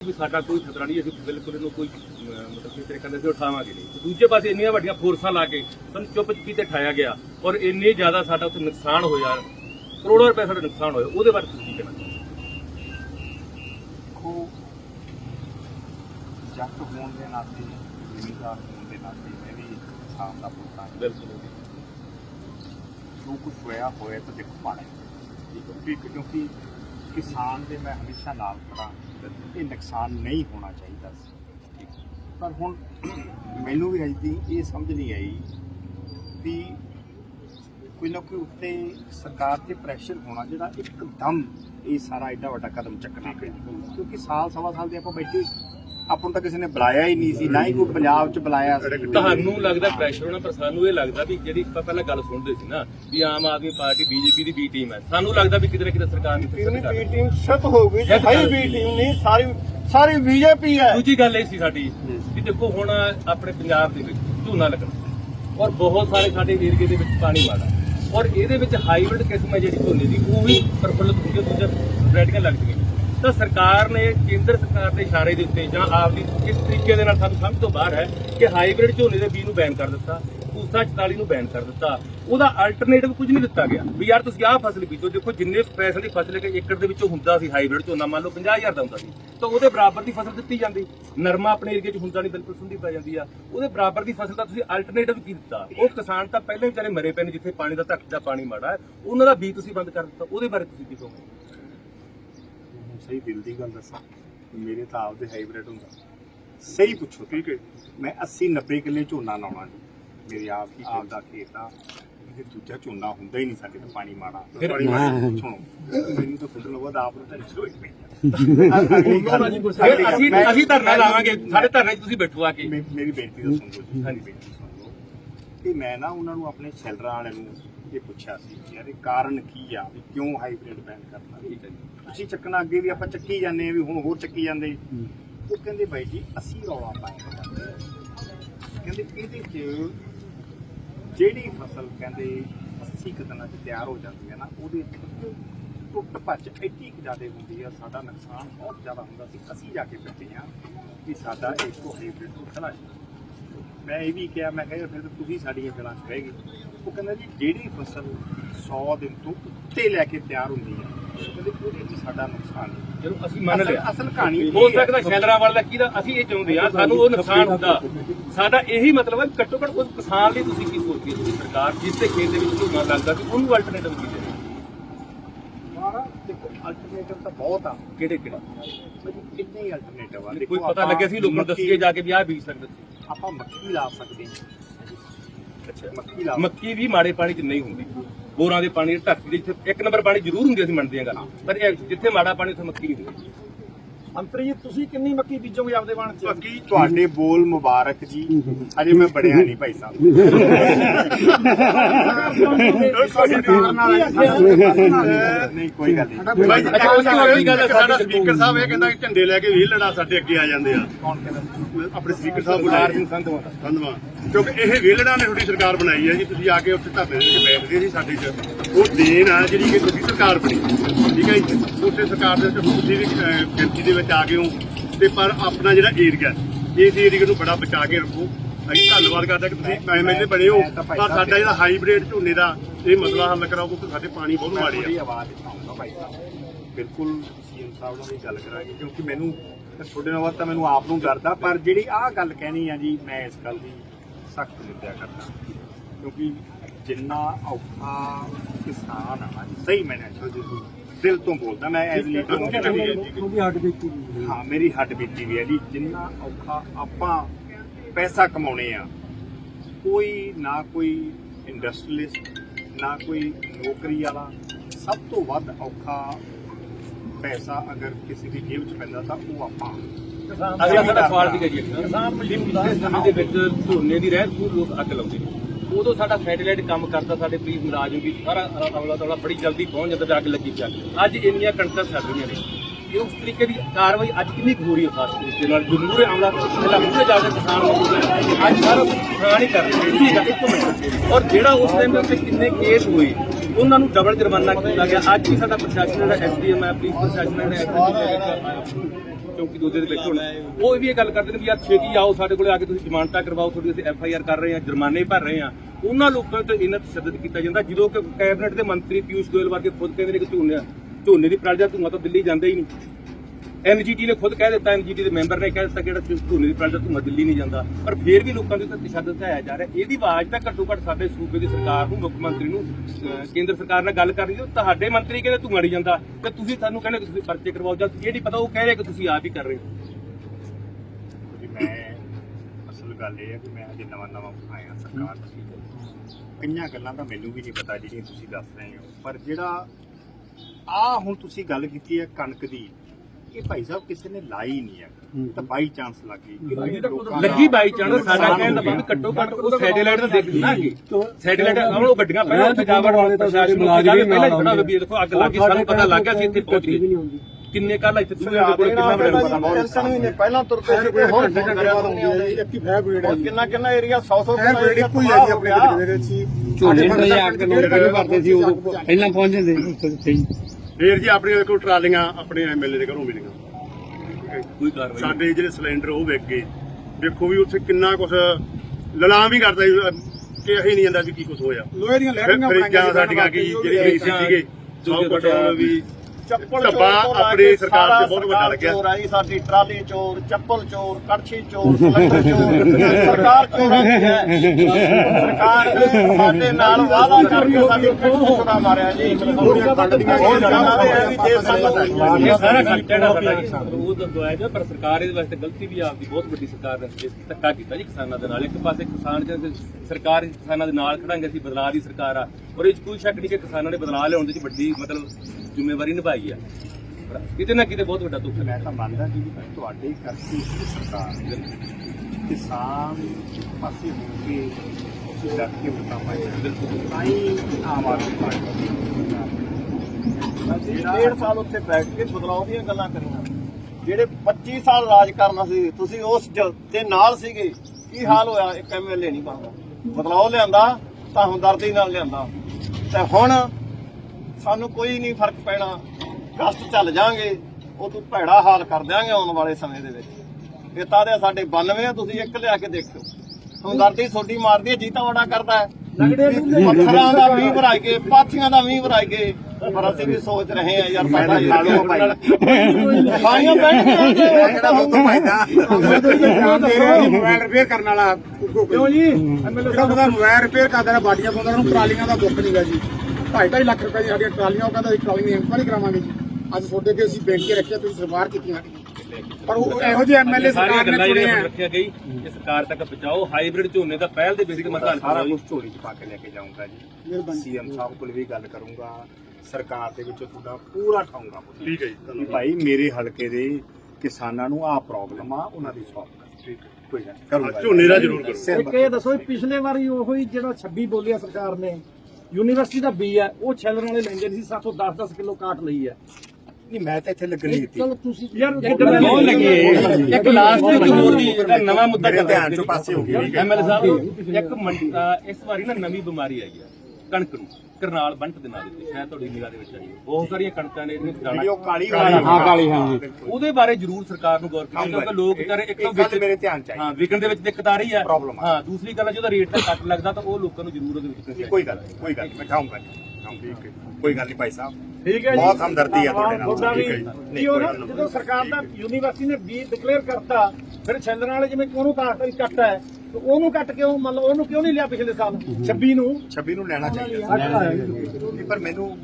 ਵੀ ਸਾਡਾ ਕੋਈ ਖਤਰਾ ਨਹੀਂ ਅਸੀਂ ਬਿਲਕੁਲ ਇਹਨੂੰ ਕੋਈ ਮਤਲਬ ਕਿਸੇ ਤਰੀਕੇ ਨਾਲ ਅਸੀਂ ਉਠਾਵਾਂਗੇ ਨਹੀਂ। ਤੇ ਦੂਜੇ ਪਾਸੇ ਇੰਨੀਆਂ ਵੱਡੀਆਂ ਫੋਰਸਾਂ ਲਾ ਕੇ ਸਾਨੂੰ ਚੁੱਪ ਚਪੀਤੇ ਠਾਇਆ ਗਿਆ ਔਰ ਇੰਨੇ ਜ਼ਿਆਦਾ ਸਾਡਾ ਉੱਥੇ ਨੁਕਸਾਨ ਹੋਇਆ ਕਰੋੜਾਂ ਰੁਪਏ ਸਾਡਾ ਨੁਕਸਾਨ ਹੋਇਆ ਉਹਦੇ ਬਾਰੇ ਤੁਸੀਂ ਕੀ ਕਹਿਣਾ ਚਾਹੁੰਦੇ ਦੇਖੋ ਜੱਟ ਹੋਣ ਦੇ ਨਾਤੇ ਜ਼ਿਮੀਂਦਾਰ ਹੋਣ ਦੇ ਨਾਤੇ ਮੈਂ ਵੀ ਕਿਸਾਨ ਦਾ ਪੁੱਤ ਬਿਲਕੁਲ। ਜੋ ਕੁਝ ਹੋਇਆ ਹੋਇਆ ਤਾਂ ਦੇਖੋ ਪਾਣਾ ਠੀਕ ਹੈ। ਕਿਉਂਕਿ ਕਿਸਾਨ ਦੇ ਮੈਂ ਹਮੇਸ਼ਾ ਨਾਲ ਖੜਾ ਇਹ ਨੁਕਸਾਨ ਨਹੀਂ ਹੋਣਾ ਚਾਹੀਦਾ ਸੀ। ਪਰ ਹੁਣ ਮੈਨੂੰ ਵੀ ਅੱਜ ਦੀ ਇਹ ਸਮਝ ਨਹੀਂ ਆਈ ਵੀ ਕੋਈ ਨਾ ਕੋਈ ਉੱਤੇ ਸਰਕਾਰ ਤੇ ਪ੍ਰੈਸ਼ਰ ਹੋਣਾ ਜਿਹੜਾ ਇੱਕਦਮ ਇਹ ਸਾਰਾ ਐਡਾ ਵੱਡਾ ਕਦਮ ਚੱਕਣਾ ਪਿਆ। ਕਿਉਂਕਿ ਸਾਲ, ਸਵਾ ਸਾਲ ਦੇ ਆਪਾਂ ਬੈਠੇ ਆਪਾਂ ਤਾਂ ਕਿਸੇ ਨੇ ਬੁਲਾਇਆ ਹੀ ਨਹੀਂ ਸੀ ਨਾ ਹੀ ਕੋਈ ਪੰਜਾਬ 'ਚ ਬੁਲਾਇਆ ਸੀ। ਤੁਹਾਨੂੰ ਲੱਗਦਾ ਪ੍ਰੈਸ਼ਰ ਹੋਣਾ ਪਰ ਸਾਨੂੰ ਇਹ ਲੱਗਦਾ ਵੀ ਜਿਹੜੀ ਆਪਾਂ ਪਹਿਲਾਂ ਗੱਲ ਸੁਣਦੇ ਸੀ ਨਾ ਵੀ ਆਮ ਆਦਮੀ ਪਾਰਟੀ ਬੀਜੇਪੀ ਦੀ ਬੀ ਟੀਮ ਹੈ। ਸਾਨੂੰ ਲੱਗਦਾ ਵੀ ਕਿਤੇ ਨਾ ਕਿਤੇ ਸਰਕਾਰ ਨੇ ਬੀ ਟੀਮ ਸ਼ਤ ਹੋ ਗਈ ਸ਼ਤ ਭਾਈ ਬੀ। ਟੀਮ ਨਹੀਂ ਸਾਰੀ ਸਾਰੀ ਬੀਜੇਪੀ ਹੈ। ਦੂਜੀ ਗੱਲ ਇਹ ਸੀ ਸਾਡੀ ਕਿ ਦੇਖੋ ਹੁਣ ਆਪਣੇ ਪੰਜਾਬ ਦੇ ਵਿੱਚ ਝੋਨਾ ਲੱਗਣਾ ਔਰ ਬਹੁਤ ਸਾਰੇ ਸਾਡੇ ਏਰੀਏ ਦੇ ਵਿੱਚ ਪਾਣੀ ਵਾਲਾ ਔਰ ਇਹਦੇ ਵਿੱਚ ਹਾਈਬ੍ਰਿਡ ਕਿਸਮ ਹੈ ਜਿਹੜੀ ਝੋਨੇ ਦੀ ਉਹ ਵੀ ਪ੍ਰਫੁੱਲਤ ਹੋ ਕੇ ਦੂਜੇ ਵੈਰਾਈਟੀਆਂ ਲੱਗਦੀਆਂ ਤਾਂ ਸਰਕਾਰ ਨੇ, ਕੇਂਦਰ ਸਰਕਾਰ ਦੇ ਇਸ਼ਾਰੇ ਦੇ ਉੱਤੇ ਜਾਂ ਆਪ ਦੀ ਕਿਸ ਤਰੀਕੇ ਦੇ ਨਾਲ ਸਾਨੂੰ ਸਮਝ ਤੋਂ ਬਾਹਰ ਹੈ ਕਿ ਹਾਈਬ੍ਰਿਡ ਝੋਨੇ ਦੇ ਬੀਜ ਨੂੰ ਬੈਨ ਕਰ ਦਿੱਤਾ ਪੂਸਾ 44 ਨੂੰ ਬੈਨ ਕਰ ਦਿੱਤਾ। ਉਹਦਾ ਅਲਟਰਨੇਟਿਵ ਕੁਝ ਨਹੀਂ ਦਿੱਤਾ ਗਿਆ। ਵੀ ਯਾਰ ਤੁਸੀਂ ਆਹ ਫਸਲ ਬੀਜੋ, ਦੇਖੋ ਜਿੰਨੇ ਪੈਸੇ ਦੀ ਫਸਲ ਇੱਕ ਏਕੜ ਦੇ ਵਿੱਚੋਂ ਹੁੰਦਾ ਸੀ ਹਾਈਬ੍ਰਿਡ ਝੋਨਾ, ਮੰਨ ਲਓ 50000 ਦਾ ਹੁੰਦਾ ਸੀ, ਤਾਂ ਉਹਦੇ ਬਰਾਬਰ ਦੀ ਫਸਲ ਦਿੱਤੀ ਜਾਂਦੀ। ਨਰਮਾ ਆਪਣੇ ਏਰੀਏ 'ਚ ਹੁੰਦਾ ਨਹੀਂ, ਬਿਲਕੁਲ ਸੁੰਦੀ ਪੈ ਜਾਂਦੀ ਆ। ਉਹਦੇ ਬਰਾਬਰ ਦੀ ਫਸਲ ਦਾ ਤੁਸੀਂ ਅਲਟਰਨੇਟਿਵ ਕੀ ਦਿੱਤਾ? ਉਹ ਕਿਸਾਨ ਤਾਂ ਪਹਿਲਾਂ ਹੀ ਵਿਚਾਰੇ ਮਰੇ ਪਏ ਨੇ, ਜਿੱਥੇ ਪਾਣੀ ਦਾ ਧਰਤੀ ਦਾ ਪਾਣੀ ਮਾੜਾ ਹੈ। ਉਹਨਾਂ ਦਾ ਬੀਜ ਤੁਸੀਂ ਬੰਦ ਕਰ ਦਿੱਤਾ, ਉਹਦੇ ਬਾਰੇ ਤੁਸੀਂ ਕੀ ਕਹੋਗੇ? ਸਹੀ ਦਿਲ ਦੀ ਗੱਲ ਦੱਸਾਂ ਮੇਰੇ ਤਾਂ ਆਪਦੇ ਹਾਈਬ੍ਰਿਡ ਹੁੰਦਾ। ਸਹੀ ਪੁੱਛੋ ਠੀਕ ਹੈ ਮੈਂ 80 90 ਕਿੱਲੇ ਝੋਨਾ ਲਾਉਣਾ ਜੀ। ਮੇਰੀ ਆਪ ਆਪ ਦਾ ਖੇਤ ਆ। ਇਹ ਦੂਜਾ ਝੋਨਾ ਹੁੰਦਾ ਹੀ ਨਹੀਂ ਸਾਡੇ ਤੋਂ ਪਾਣੀ ਮਾੜਾ। ਫਿਰ- ਸੁਣੋ ਮੈਨੂੰ ਤਾਂ ਖੁਦ ਨੂੰ ਬਾਅਦ ਆਪ ਨੂੰ ਟੈਨਸ਼ਨ ਹੋਈ ਪਈ ਆ। ਅਗਲੀ ਗੱਲ- ਫਿਰ ਅਸੀਂ ਮੈਂ- ਅਸੀਂ ਧਰਨਾ ਲਾਵਾਂਗੇ। ਸਾਡੇ ਧਰਨੇ 'ਚ ਤੁਸੀਂ ਬੈਠੋ ਆ ਕੇ। ਮੇ- ਮੇਰੀ ਬੇਨਤੀ ਤਾਂ ਸੁਣ ਲਓ ਜੀ ਮੇਰੀ ਬੇਨਤੀ ਸੁਣ ਲਓ ਕਿ ਮੈਂ ਨਾ ਉਹਨਾਂ ਨੂੰ ਆਪਣੇ ਸ਼ੈਲਰਾਂ ਵਾਲਿਆਂ ਨੂੰ ਇਹ ਪੁੱਛਿਆ ਸੀ ਕਿ ਯਾਰ ਇਹ ਕਾਰਨ ਕੀ ਆ ਵੀ ਕਿਉਂ ਹਾਈਬ੍ਰਿਡ ਬੈਨ ਕਰਨਾ ਠੀਕ ਹੈ ਜੀ। ਤੁਸੀਂ ਚੱਕਣਾ ਅੱਗੇ ਵੀ ਆਪਾਂ ਚੱਕੀ ਜਾਂਦੇ ਆ ਵੀ ਹੁਣ ਹੋਰ ਚੱਕੀ ਜਾਂਦੇ। ਉਹ ਕਹਿੰਦੇ ਬਾਈ ਜੀ ਅਸੀਂ ਰੌਲਾ ਪਾਇਆ ਕਹਿੰਦੇ ਇਹਦੇ ਚ ਜਿਹੜੀ ਫਸਲ ਕਹਿੰਦੇ 80 ਕਦਨਾਂ ਚ ਤਿਆਰ ਹੋ ਜਾਂਦੀ ਹੈ ਨਾ ਉਹਦੇ ਚ ਟੁੱਟ ਭੱਜ ਐਡੀ ਕੁ ਜ਼ਿਆਦਾ ਹੁੰਦੀ ਆ ਸਾਡਾ ਨੁਕਸਾਨ ਬਹੁਤ ਜ਼ਿਆਦਾ ਹੁੰਦਾ ਸੀ। ਅਸੀਂ ਜਾ ਕੇ ਬੈਠੇ ਆ ਕਿ ਸਾਡਾ ਇੱਕੋ ਹਾਈਬ੍ਰਿਡ ਉੱਠਣਾ ਸੀ। ਮੈਂ ਇਹ ਵੀ ਕਿਹਾ ਮੈਂ ਕਿਹਾ ਫਿਰ ਤਾਂ ਤੁਸੀਂ ਸਾਡੀਆਂ ਗੱਲਾਂ 'ਚ ਗਏ। ਉਹ ਕਹਿੰਦਾ ਜੀ ਜਿਹੜੀ ਫਸਲ 100 ਦਿਨ ਤੋਂ ਉੱਤੇ ਲੈ ਕੇ ਤਿਆਰ ਹੁੰਦੀ ਹੈ ਕਹਿੰਦੇ ਉਹਦੇ 'ਚ ਸਾਡਾ ਨੁਕਸਾਨ ਨਹੀਂ। ਚਲੋ ਅਸੀਂ ਮੰਨ ਅਸਲ- ਲਿਆ। ਅਸਲ ਕਹਾਣੀ ਹੋ ਇਹ ਹੈ। ਸਕਦਾ ਸ਼ੈਲਰਾਂ ਵਾਲਾ ਦਾ ਕਿਹਦਾ ਅਸੀਂ ਇਹ ਚਾਹੁੰਦੇ ਆ ਸਾਨੂੰ ਉਹ ਨੁਕਸਾਨ ਹੁੰਦਾ। ਸਾਡਾ ਇਹੀ ਮਤਲਬ ਹੈ ਘੱਟੋ ਘੱਟ ਉਸ ਕਿਸਾਨ ਲਈ ਤੁਸੀਂ ਕੀ ਸੋਚਦੇ ਹੋ? ਸਰਕਾਰ ਜਿਸ ਦੇ ਖੇਤ ਦੇ ਵਿੱਚ ਝੋਨਾ ਲੱਗਦਾ ਸੀ ਉਹਨੂੰ ਅਲਟਰਨੇਟਿਵ ਕੀ ਦੇ ਮਾਰਾ ਦੇਖੋ ਅਲਟਰਨੇਟਿਵ ਤਾਂ ਬਹੁਤ ਆ। ਕਿਹੜੇ ਕਿਹੜੇ? ਮੈਨੂੰ ਕਿੰਨੇ ਹੀ ਅਲਟਰਨੇਟਿਵ ਆ। ਕੋਈ ਦੇਖੋ ਪਤਾ ਆਪਾਂ ਲੱਗਿਆ ਸੀ ਲੋਕਾਂ ਨੂੰ ਮੱਕੀ- ਦੱਸੀਏ ਜਾ ਕੇ ਵੀ ਆਹ ਬੀਜ ਸਕਦੇ ਸੀ। ਆਪਾਂ ਮੱਕੀ ਲਾ ਸਕਦੇ ਹਾਂ। ਮੱਕੀ ਲਾ ਮੱਕੀ ਵੀ ਮਾੜੇ ਪਾਣੀ 'ਚ ਨਹੀਂ ਹੁੰਦੀ। ਬੋਰਾਂ ਦੇ ਪਾਣੀ ਦੀ ਧਰਤੀ ਦੇ ਜਿੱਥੇ ਇੱਕ ਨੰਬਰ ਪਾਣੀ ਜ਼ਰੂਰ ਹੁੰਦੀ ਅਸੀਂ ਮੰਨਦੇ ਹਾਂ ਗੱਲ। ਪਰ ਇਹ ਜਿੱਥੇ ਮਾੜਾ ਪਾਣੀ ਉੱਥੇ ਮੱਕੀ ਨਹੀਂ ਹੁੰਦੀ। ਅੰਤਰੀ ਜੀ ਤੁਸੀਂ ਕਿੰਨੀ ਮੱਕੀ ਬੀਜੋਗੇ ਆਪਦੇ ਬਾਣ ਚ? ਮੱਕੀ ਤੁਹਾਡੇ ਬੋਲ ਮੁਬਾਰਕ ਜੀ। ਅਜੇ ਮੈਂ ਬੜਿਆ ਨਹੀਂ ਭਾਈ ਸਾਹਿਬ। ਨਹੀਂ ਕੋਈ ਗੱਲ ਨਹੀਂ। ਭਾਈ ਗੱਲ ਸਾਡਾ ਸਪੀਕਰ ਸਾਹਿਬ ਇਹ ਕਹਿੰਦਾ ਕਿ ਝੰਡੇ ਲੈ ਕੇ ਵੀਰ ਲੜਾ ਸਾਡੇ ਅੱਗੇ ਆ ਜਾਂਦੇ ਆ। ਆਪਣੇ ਸਪੀਕਰ ਸਾਹਿਬ ਬੁਲਾਰ ਬੁਲਾਰ ਸਿੰਘ ਸੰਧਵਾ ਧੰਨਵਾਦ। ਕਿਉਂਕਿ ਇਹ ਵੀਲੜਾ ਨੇ ਤੁਹਾਡੀ ਸਰਕਾਰ ਬਣਾਈ ਹੈ ਜੀ ਤੁਸੀਂ ਆ ਕੇ ਉੱਥੇ ਧਰਨੇ ਦੇ ਵਿੱਚ ਬੈਠਦੇ ਜੀ ਸਾਡੇ 'ਚ। ਉਹ ਦੇਣ ਆ ਜਿਹੜੀ ਕਿ ਤੁਹਾਡੀ ਸਰਕਾਰ ਬਣੀ। ਠੀਕ ਹੈ ਜੀ? ਉਸੇ ਸਰਕਾਰ ਦੇ ਵਿੱਚ ਤੁਸੀਂ ਵੀ ਗਿਣਤੀ ਦੇ ਵਿੱਚ ਆ ਗਏ ਹੋ। ਤੇ ਪਰ ਆਪਣਾ ਜਿਹੜਾ ਏਰੀਆ ਇਸ ਏਰੀਆ ਨੂੰ ਬੜਾ ਬਚਾ ਕੇ ਰੱਖੋ। ਅਸੀਂ ਧੰਨਵਾਦ ਕਰਦੇ ਕਿ ਤੁਸੀਂ ਐਮਐਲਏ ਬਣੇ ਹੋ। ਪਰ ਸਾਡਾ ਜਿਹੜਾ ਹਾਈਬ੍ਰਿਡ ਝੋਨੇ ਦਾ ਇਹ ਮਸਲਾ ਹੱਲ ਕਰਾਓ ਕਿਉਂਕਿ ਸਾਡੇ ਪਾਣੀ ਬਹੁਤ ਮਾੜੇ ਆ। ਬਿਲਕੁਲ ਸੀਐਮ ਸਾਹਿਬ ਨਾਲ ਵੀ ਗੱਲ ਕਰਾਂਗੇ ਕਿਉਂਕਿ ਮੈਨੂੰ ਤੁਹਾਡੇ ਨਾਲ ਤਾਂ ਮੈਨੂੰ ਆਪ ਨੂੰ ਡਰਦਾ ਪਰ ਜਿਹੜੀ ਆਹ ਗੱਲ ਕਹਿਣੀ ਆ ਜੀ ਮੈਂ ਇਸ ਗੱਲ ਦੀ ਸਖਤ ਨਿੰਦਿਆ ਕਰਦਾ ਕਿਉਂਕਿ ਜਿੰਨਾ ਔਖਾ ਕਿਸਾਨ ਆ ਨਾ ਜੀ, ਸਹੀ ਮੈਨੇ ਦਿਲ ਤੋਂ ਬੋਲਦਾ ਮੈਂ ਐਜ਼ ਲੀਡਰ ਹਾਂ ਮੇਰੀ ਹੱਡ ਬੀਤੀ ਵੀ ਹੈ ਜੀ ਜਿੰਨਾ ਔਖਾ ਆਪਾਂ ਪੈਸਾ ਕਮਾਉਣੇ ਆ ਕੋਈ ਨਾ ਕੋਈ ਇੰਡਸਟਰੀਲਿਸਟ ਨਾ ਕੋਈ ਨੌਕਰੀ ਵਾਲਾ ਸਭ ਤੋਂ ਵੱਧ ਔਖਾ ਪੈਸਾ ਅਗਰ ਕਿਸੇ ਦੀ ਜੇਬ 'ਚ ਪੈਂਦਾ ਤਾਂ ਉਹ ਆਪਾਂ ਅਗਲਾ ਸਾਡਾ ਸਵਾਲ ਸੀਗਾ ਜੀ ਕਿਸਾਨ ਪਿਛਲੇ ਸਮੇਂ ਦੇ ਵਿੱਚ ਝੋਨੇ ਦੀ ਰਹਿਤ ਨੂੰ ਲੋਕ ਅੱਗ ਲਾਉਂਦੇ ਨੇ। ਉਦੋਂ ਸਾਡਾ ਸੈਟੇਲਾਈਟ ਕੰਮ ਕਰਦਾ ਸਾਡੇ ਪ੍ਰੀਤ ਮੁਲਾਜ਼ਮ ਵੀ ਸਾਰਾ ਅਮਲਾ ਤੌਲਾ ਬੜੀ ਜਲਦੀ ਪਹੁੰਚ ਜਾਂਦਾ ਤੇ ਅੱਗ ਲੱਗੀ ਪਿਆ ਅੱਜ ਇੰਨੀਆਂ ਕਣਕਾਂ ਛੱਡ ਰਹੀਆਂ ਨੇ। ਇਹ ਉਸ ਤਰੀਕੇ ਦੀ ਕਾਰਵਾਈ ਅੱਜ ਕਿੰਨੀ ਕੁ ਹੋ ਰਹੀ ਹੈ ਖਾਸ ਤਰੀਕੇ ਨਾਲ ਜਮਹੂਰੇ ਅਮਲਾ ਪਹਿਲਾਂ ਮੂਹਰੇ ਜਾ ਕੇ ਕਿਸਾਨ ਨੂੰ ਅੱਜ ਸਾਰਾ ਕਿਸਾਨ ਹੀ ਕਰ ਰਹੇ ਠੀਕ ਹੈ ਇੱਕ ਮਿੰਟ ਔਰ ਜਿਹੜਾ ਉਸ ਟਾਈਮ ਦੇ ਉੱਤੇ ਕਿੰਨੇ ਕੇਸ ਹੋਏ ਉਹਨਾਂ ਨੂੰ ਡਬਲ ਜੁਰਮਾਨਾ ਕੀਤਾ ਗਿਆ। ਅੱਜ ਵੀ ਸਾਡਾ ਪ੍ਰਸ਼ਾਸਨ ਜਿਹੜਾ ਐਸਡੀਐਮ ਹੈ ਪੁਲਿਸ ਪ੍ਰਸ਼ਾਸਨ ਹੈ ਚੌਂਕੀ ਦੋਦੇ ਦੇ ਵਿੱਚ ਹੁਣ ਉਹ ਵੀ ਇਹ ਗੱਲ ਕਰਦੇ ਨੇ ਵੀ ਯਾਰ ਛੇਤੀ ਆਓ ਸਾਡੇ ਕੋਲੇ ਆ ਕੇ ਤੁਸੀਂ ਜ਼ਮਾਨਤਾਂ ਕਰਵਾਓ ਤੁਹਾਡੀ ਅਸੀਂ ਐਫ ਆਈ ਆਰ ਕਰ ਰਹੇ ਹਾਂ ਜੁਰਮਾਨੇ ਭਰ ਰਹੇ ਹਾਂ। ਉਹਨਾਂ ਲੋਕਾਂ ਤੇ ਇਹਨਾਂ ਤਸ਼ੱਦਦ ਕੀਤਾ ਜਾਂਦਾ। ਜਦੋਂ ਕਿ ਕੈਬਨਿਟ ਦੇ ਮੰਤਰੀ ਪਿਊਸ਼ ਗੋਇਲ ਵਰਗੇ ਖੁਦ ਕਹਿੰਦੇ ਨੇ ਕਿ ਝੋਨੇ ਝੋਨੇ ਦੀ ਪ੍ਰਜਾ ਧੂੰਆਂ ਤਾਂ ਦਿੱਲੀ ਜਾਂਦਾ ਹੀ ਨਹੀਂ। ਐਨਜੀਟੀ ਨੇ ਖੁਦ ਕਹਿ ਦਿੱਤਾ, ਐਨਜੀਟੀ ਦੇ ਮੈਂਬਰ ਨੇ ਕਹਿ ਦਿੱਤਾ ਕਿ ਜਿਹੜਾ ਝੋਨੇ ਦੀ ਪ੍ਰਜਾ ਧੂੰਆਂ ਦਿੱਲੀ ਨਹੀਂ ਜਾਂਦਾ। ਪਰ ਫੇਰ ਵੀ ਲੋਕਾਂ ਦੇ ਉੱਤੇ ਤਸ਼ੱਦਦ ਢਾਇਆ ਜਾ ਰਿਹਾ। ਇਹਦੀ ਆਵਾਜ਼ ਤਾਂ ਘੱਟੋ ਘੱਟ ਸਾਡੇ ਸੂਬੇ ਦੀ ਸਰਕਾਰ ਨੂੰ, ਮੁੱਖ ਮੰਤਰੀ ਨੂੰ ਕੇਂਦਰ ਸਰਕਾਰ ਨਾਲ ਗੱਲ ਕਰਨੀ ਚਾਹੀਦੀ। ਤੁਹਾਡੇ ਮੰਤਰੀ ਕਹਿੰਦੇ ਧੂੰਆਂ ਨਹੀਂ ਜਾਂਦਾ। ਤੇ ਤੁਸੀਂ ਸਾਨੂੰ ਕਹਿੰਦੇ ਤੁਸੀਂ ਪਰਚੇ ਕਰਵਾਓ। ਜਦ ਇਹ ਨਹੀਂ ਪਤਾ, ਉਹ ਕਹਿ ਰਹੇ ਕਿ ਤੁਸੀਂ ਆਪ ਹੀ ਕਰ ਰਹੇ ਹੋ। ਕਿ ਮੈਂ ਅਸਲ ਗੱਲ ਇਹ ਹੈ ਕਿ ਮੈਂ ਅਜੇ ਨਵਾਂ ਨਵਾਂ ਆਇਆ ਸਰਕਾਰ ਕਈਆਂ ਗੱਲਾਂ ਤਾਂ ਮੈਨੂੰ ਵੀ ਨਹੀਂ ਪਤਾ ਜਿਹੜੀਆਂ ਤੁਸੀਂ ਦੱਸ ਰਹੇ ਹੋ। ਪਰ ਜਿਹੜਾ ਆ ਹੁਣ ਤੁਸੀਂ ਗੱਲ ਕੀਤੀ ਹੈ ਕਣਕ ਦੀ ਇਹ ਭਾਈ ਸਾਹਿਬ ਕਿਸੇ ਨੇ ਲਾਈ ਨਹੀਂ ਹੈ। ਤਾਂ ਬਾਈ ਚਾਂਸ ਲੱਗੀ ਕਿੰਨੇ ਲੱਗੀ ਬਾਈ ਚਾਂਸ ਸਾਡਾ ਕਹਿਣ ਦਾ ਬੰਦ ਘੱਟੋ ਘੱਟ ਉਹ ਸੈਟੇਲਾਈਟ ਤਾਂ ਦੇਖ ਨਾ ਅੱਗੇ ਸੈਟੇਲਾਈਟ ਉਹ ਗੱਡੀਆਂ ਪਹਿਲਾਂ ਜਾਵੜ ਵਾਲੇ ਤਾਂ ਸਾਰੇ ਮੁਲਾਜ਼ਮ ਵੀ ਪਹਿਲਾਂ ਖੜਾ ਵੀ ਦੇਖੋ ਅੱਗ ਲੱਗੀ ਸਾਨੂੰ ਪਤਾ ਲੱਗ ਗਿਆ ਸੀ ਇੱਥੇ ਪਹੁੰਚ। ਗਏ ਕਿੰਨੇ ਕੱਲ ਇੱਥੇ ਤੁਸੀਂ ਦੇ ਕੋਲ ਕਿੰਨਾ ਬੜਾ ਪਤਾ ਟੈਨਸ਼ਨ ਵੀ ਨੇ ਪਹਿਲਾਂ ਤੁਰਦੇ ਸੀ ਫੋਨ ਕਰਿਆ ਤੋਂ ਇੱਕ ਹੀ ਫਾਇਰ ਬ੍ਰਿਗੇਡ ਹੈ ਕਿੰਨਾ ਕਿੰਨਾ ਏਰੀਆ 100 100 ਫਾਇਰ ਬ੍ਰਿਗੇਡ ਇੱਕੋ ਹੀ ਆਪਣੇ ਦੇ ਜਾ ਕੇ ਲੋਕ ਕਰਦੇ ਸੀ ਉਦੋਂ। ਪਹਿਲਾਂ ਪਹੁੰਚ ਜਾਂਦੇ ਸੀ। ਫੇਰ ਜੀ ਆਪਣੇ ਕੋਲ ਟਰਾਲੀਆਂ ਆਪਣੇ ਐਮਐਲਏ ਦੇ ਘਰੋਂ ਮਿਲੀਆਂ। ਕੋਈ ਕਾਰਵਾਈ ਸਾਡੇ ਜਿਹੜੇ ਸਿਲੰਡਰ ਉਹ ਵਿਕ ਗਏ। ਦੇਖੋ ਵੀ ਉੱਥੇ ਕਿੰਨਾ ਕੁਝ ਲਲਾਮ ਵੀ ਕਰਦਾ ਕਿ ਅਸੀਂ ਨਹੀਂ ਜਾਂਦਾ ਵੀ ਕੀ ਕੁਝ ਹੋਇਆ। ਲੋਹੇ ਦੀਆਂ ਲਹਿਰੀਆਂ ਫਰਿੱਜਾਂ ਸਾਡੀਆਂ ਕੀ ਜਿਹੜੀ ਸੀਗੇ ਸਭ ਕੁਝ ਵੀ ਚੱਪਲ ਧੱਬਾ ਆਪਣੀ ਸਰਕਾਰ ਸਾਰਾ ਤੇ ਬਹੁਤ ਵੱਡਾ ਲੱਗਿਆ। ਚੋਰ ਆਈ ਸਾਡੀ ਟਰਾਲੀ ਚੋਰ ਚੱਪਲ ਚੋਰ ਕੜਛੀ ਚੋਰ ਸਿਲੰਡਰ ਚੋਰ। ਸਰਕਾਰ ਚੋਰਾਂ ਦੀ ਹੈ। ਸਰਕਾਰ ਨੇ ਸਾਡੇ ਨਾਲ ਵਾਅਦਾ ਕਰਕੇ ਸਾਡੀ ਸੁਣਾ ਮਾਰਿਆ ਜੀ। ਬਹੁਤ ਜ਼ਿਆਦਾ ਹੈ ਵੀ ਜੇ ਸਾਨੂੰ ਇਹ ਸਾਰਾ ਖਰਚਾ ਦਾ ਪਤਾ ਜੀ ਉਹ ਤਾਂ ਦਵਾਇਆ ਜਾ ਪਰ ਸਰਕਾਰ ਇਹਦੇ ਵਾਸਤੇ ਗਲਤੀ ਵੀ ਆਪਦੀ ਬਹੁਤ ਵੱਡੀ ਸਰਕਾਰ ਨੇ ਇਸ ਧੱਕਾ ਕੀਤਾ ਜੀ ਕਿਸਾਨਾਂ ਦੇ ਨਾਲ। ਇੱਕ ਪਾਸੇ ਕਿਸਾਨ ਜਿਹੜੇ ਸਰਕਾਰ ਕਿਸਾਨਾਂ ਦੇ ਨਾਲ ਖੜਾਂਗੇ ਅਸੀਂ ਬਦਲਾਅ ਦੀ ਸਰਕਾਰ ਆ। ਔਰ ਇਹ 'ਚ ਕੋਈ ਸ਼ੱਕ ਨਹੀਂ ਕਿ ਕਿਸਾਨਾਂ ਨੇ ਬਦਲਾਅ ਲਿਆਉਣ ਦੇ ਵਿੱਚ ਵੱਡੀ ਮਤਲਬ ਜ਼ਿੰਮੇਵਾਰੀ ਨਿਭਾਈ ਆ। ਕਿਤੇ ਨਾ ਕਿਤੇ ਬਹੁਤ ਵੱਡਾ ਦੁੱਖ ਹੈ। ਮੈਂ ਤਾਂ ਮੰਨਦਾ ਜੀ ਵੀ ਤੁਹਾਡੇ ਕਰਕੇ ਹੀ ਸਰਕਾਰ ਕਿਸਾਨ ਪਾਸੇ ਹੋ ਕੇ ਤੁਸੀਂ ਡਟ ਕੇ ਤਾਂ ਹੀ ਆਮ ਆਦਮੀ ਪਾਰਟੀ ਡੇਢ ਸਾਲ ਉੱਥੇ ਬੈਠ ਕੇ ਬਦਲਾਅ ਦੀਆਂ ਗੱਲਾਂ ਕਰੀਆਂ ਜਿਹੜੇ 25 ਸਾਲ ਰਾਜ ਕਰਨਾ ਸੀ ਤੁਸੀਂ ਉਸ ਦੇ ਨਾਲ ਸੀਗੇ। ਕੀ ਹਾਲ ਹੋਇਆ? ਇੱਕ ਐਮਐਲਏ ਨਹੀਂ ਬਣਦਾ। ਬਦਲਾਅ ਲਿਆਂਦਾ ਤਾਂ ਹਮਦਰਦੀ ਨਾਲ ਲਿਆਂਦਾ। ਤੇ ਹੁਣ ਸਾਨੂੰ ਕੋਈ ਨਹੀਂ ਫ਼ਰਕ ਪੈਣਾ। ਗਸਤ ਚੱਲ ਜਾਾਂਗੇ ਉਹ ਤੋਂ ਭੈੜਾ ਹਾਲ ਕਰ ਦਿਆਂਗੇ ਆਉਣ ਵਾਲੇ ਸਮੇਂ ਦੇ ਵਿੱਚ। ਇਹ ਤਾਂ ਦੇ ਸਾਡੇ 92 ਆ ਤੁਸੀਂ ਇੱਕ ਲਿਆ ਕੇ ਦੇਖੋ ਹਮਦਰਦੀ ਤੁਹਾਡੀ ਮਾਰਦੀ ਹੈ ਜੀਤਾ ਵੜਾ ਕਰਦਾ ਹੈ। ਪੱਥਰਾਂ ਦਾ ਮੀਂਹ ਭਰਾਈਏ ਪਾਥੀਆਂ ਦਾ ਮੀਂਹ ਭਰਾਈਏ ਪਰ ਅਸੀਂ ਵੀ ਸੋਚ ਰਹੇ ਹਾਂ ਯਾਰ ਸਾਡਾ ਲਓ ਭਾਈ। ਖਾਈਆਂ ਬੈਠੀਆਂ ਕਿਹੜਾ ਮੁੱਖ ਫਾਇਦਾ ਮੋਬਾਈਲ ਰਿਪੇਅਰ ਕਰਨ ਵਾਲਾ। ਕਿਉਂ ਜੀ? ਦਾ ਮੋਬਾਈਲ ਰਿਪੇਅਰ ਕਰਦਾ ਬਾਡੀਆਂ ਪਾਉਂਦਾ ਉਹਨੂੰ ਟਰਾਲੀਆਂ ਦਾ ਬੁੱਕ ਨਹੀਂਗਾ ਜੀ। 2.5 ਲੱਖ ਰੁਪਏ ਦੀ ਸਾਡੀਆਂ ਟਰਾਲੀਆਂ ਉਹ ਕਹਿੰਦਾ ਅਸੀਂ ਟਰਾਲੀ ਦੀ ਇਨਕੁਆਇਰੀ ਕਰਾਵਾਂਗੇ ਜੀ। ਅੱਜ ਤੁਹਾਡੇ ਅੱਗੇ ਅਸੀਂ ਬੇਨਤੀ ਰੱਖਿਆ ਤੁਸੀਂ ਸਰਵਾਰ ਕੀਤੀ ਸਾਡੀ। ਪਰ ਉਹ ਇਹੋ ਜਿਹੇ ਐਮਐਲਏ ਸਰਕਾਰ ਨੇ ਚੁਣੇ ਆ ਰੱਖਿਆ ਗਈ ਇਹ ਸਰਕਾਰ ਤੱਕ ਪਹੁੰਚਾਓ। ਹਾਈਬ੍ਰਿਡ ਝੋਨੇ ਦਾ ਪਹਿਲ ਦੇ ਬੇਸਿਕ ਮਤਲਬ ਸਾਰਾ ਕੁਝ ਝੋਲੀ 'ਚ ਪਾ ਕੇ ਲੈ ਕੇ ਜਾਊਂਗਾ ਜੀ। ਮਿਹਰਬਾਨੀ। ਸੀਐਮ ਸਾਹਿਬ ਕੋਲ ਵੀ ਗੱਲ ਕਰੂੰਗਾ। ਸਰਕਾਰ ਦੇ ਵਿੱਚੋਂ ਤੁਹਾਡਾ ਪੂਰਾ ਠਾਉਂਗਾ ਠੀਕ ਹੈ ਜੀ ਭਾਈ ਮੇਰੇ ਹਲਕੇ ਦੇ ਕਿਸਾਨਾਂ ਨੂੰ ਆਹ ਪ੍ਰੋਬਲਮ ਆ ਉਹਨਾਂ ਦੀ ਸੌਲਵ ਕਰ। ਠੀਕ ਹੈ। ਕੋਈ ਗੱਲ ਨੀ, ਕਰੂੰਗਾ ਝੋਨੇ ਦਾ ਜ਼ਰੂਰ ਕਰੋ। ਸਿਰ ਇੱਕ ਇਹ ਦੱਸੋ ਪਿਛਲੇ ਵਾਰੀ ਉਹੋ ਹੀ ਜਿਹੜਾ 26 ਬੋਲਿਆ ਸਰਕਾਰ ਨੇ ਯੂਨੀਵਰਸਿਟੀ ਦਾ ਬੀ ਹੈ ਉਹ ਛੈਲਣ ਵਾਲੇ ਲੈਂਦੇ ਨਹੀਂ ਸੀ ਸਾਥੋਂ 10-10 ਕਿਲੋ ਕਾਟ ਲਈ ਹੈ। ਨਹੀਂ ਮੈਂ ਤਾਂ ਇੱਥੇ ਲੱਗਣ ਨਹੀਂ ਦਿੱਤੀ ਚਲੋ ਤੁਸੀਂ ਯਾਰ ਬਹੁਤ ਲੱਗੀ ਇੱਕ ਲਾਸਟ ਇੱਕ ਹੋਰ ਦੀ ਨਵਾਂ ਮੁੱਦਾ ਧਿਆਨ ਚੋਂ ਪਾਸੇ ਹੋ ਗਈ ਐਮਐਲ ਸਾਹਿਬ ਇੱਕ ਇਸ ਵਾਰੀ ਨਾ ਨਵੀਂ ਬਿਮਾਰੀ ਆਈ ਹੈ। ਕਣਕ ਨੂੰ ਕਰਨਾਲ ਬੰਟ ਦੇ ਨਾਂ ਦੇ ਉੱਤੇ ਸ਼ਾਇਦ ਤੁਹਾਡੀ ਨਿਗਾਹ ਦੇ ਵਿੱਚ ਆਈ ਹੈ। ਬਹੁਤ ਸਾਰੀਆਂ ਕਣਕਾਂ ਨੇ ਇਹਨੂੰ ਵੀਡੀਓ ਦਾਣਾ ਕਾਲੀ ਹਾਂ, ਕਾਲੀ, ਹਾਂ ਜੀ। ਉਹਦੇ ਬਾਰੇ ਜ਼ਰੂਰ ਸਰਕਾਰ ਨੂੰ ਗੌਰ ਕਰਨੀ ਕਿਉਂਕਿ ਲੋਕ ਕਰ ਇੱਕ ਇੱਕ ਗੱਲ ਮੇਰੇ ਧਿਆਨ ਚ ਆਈ। ਹਾਂ ਵਿਕਣ ਦੇ ਵਿੱਚ ਦਿੱਕਤ ਆ ਰਹੀ ਹੈ ਆ। ਹਾਂ ਦੂਸਰੀ ਗੱਲ ਹੈ ਜਿਹਦਾ ਰੇਟ ਤਾਂ ਘੱਟ ਲੱਗਦਾ ਤਾਂ ਉਹ ਲੋਕਾਂ ਨੂੰ ਜ਼ਰੂਰ ਉਹਦੇ ਵਿੱਚ ਕੋਈ ਗੱਲ ਨਹੀਂ ਕੋਈ ਗੱਲ ਨਹੀਂ ਮੈਂ ਖਾਊਂਗਾ ਠੀਕ ਹੈ ਕੋਈ ਗੱਲ ਨਹੀਂ ਭਾਈ ਸਾਹਿਬ। ਠੀਕ ਹੈ ਜੀ। ਬਹੁਤ ਹਮਦਰਦੀ ਆ ਤੁਹਾਡੇ ਨਾਲ। ਠੀਕ ਹੈ ਜੀ। ਕੀ ਉਹ ਨਾ ਜਦੋਂ ਸਰਕਾਰ ਦਾ ਯੂਨੀਵਰਸਿਟੀ ਨੇ ਬੀ ਡਿਕਲੇਅਰ ਕਰਤਾ ਫਿਰ ਛੱਲਣ ਵਾਲੇ ਜਿਵੇਂ ਉਹਨੂੰ ਕਾਟ ਕੱਟ ਹੈ ਤੇ ਉਹਨੂੰ ਕੱਟ ਕਿਉਂ ਮੰਨ ਲਓ ਉਹਨੂੰ ਕਿਉਂ ਨਹੀਂ ਲਿਆ ਪਿਛਲੇ ਸਾਲ 26 ਨੂੰ। 26 ਨੂੰ ਲੈਣਾ ਚਾਹੀਦਾ। ਪਰ ਮੈਨੂੰ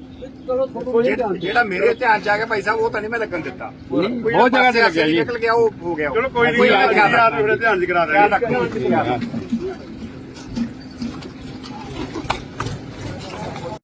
ਜਿਹੜਾ ਮੇਰੇ ਧਿਆਨ ਚ ਆ ਗਿਆ ਭਾਈ ਸਾਹਿਬ ਉਹ ਤਾਂ ਨਹੀਂ ਮੈਂ ਲੱਗਣ ਦਿੱਤਾ। ਬਹੁਤ ਜਗ੍ਹਾ ਤੇ ਲੱਗਿਆ ਜੀ। ਨਿਕਲ ਗਿਆ ਉਹ ਹੋ ਗਿਆ। ਚਲੋ ਕੋਈ ਨਹੀਂ ਧਿਆਨ ਚ ਕਰਾ ਦਾਂਗੇ